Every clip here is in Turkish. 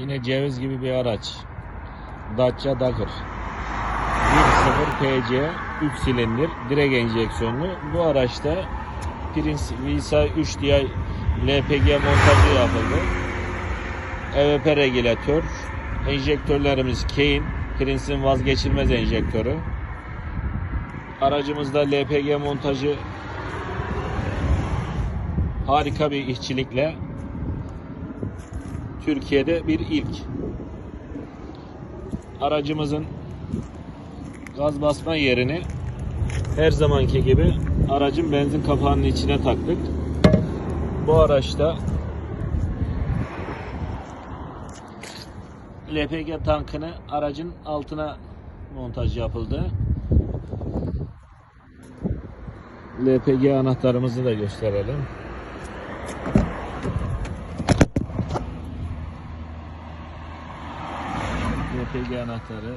Yine ceviz gibi bir araç. Dacia Dagger. 1.0 PC 3 silindir direk enjeksiyonlu. Bu araçta Prince Visa 3 DI LPG montajı yapıldı. EVP regülatör. Enjektörlerimiz Kane. Prince'in vazgeçilmez enjektörü. Aracımızda LPG montajı harika bir işçilikle Türkiye'de bir ilk. Aracımızın gaz basma yerini her zamanki gibi aracın benzin kapağının içine taktık. Bu araçta LPG tankını aracın altına montaj yapıldı. LPG anahtarımızı da gösterelim. LPG anahtarı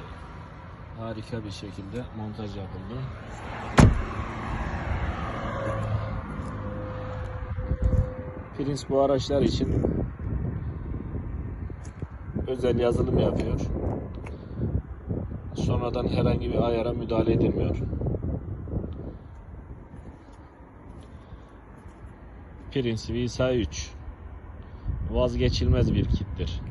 harika bir şekilde montaj yapıldı. Prince bu araçlar için özel yazılım yapıyor. Sonradan herhangi bir ayara müdahale edilmiyor. Prince Visa 3 vazgeçilmez bir kittir.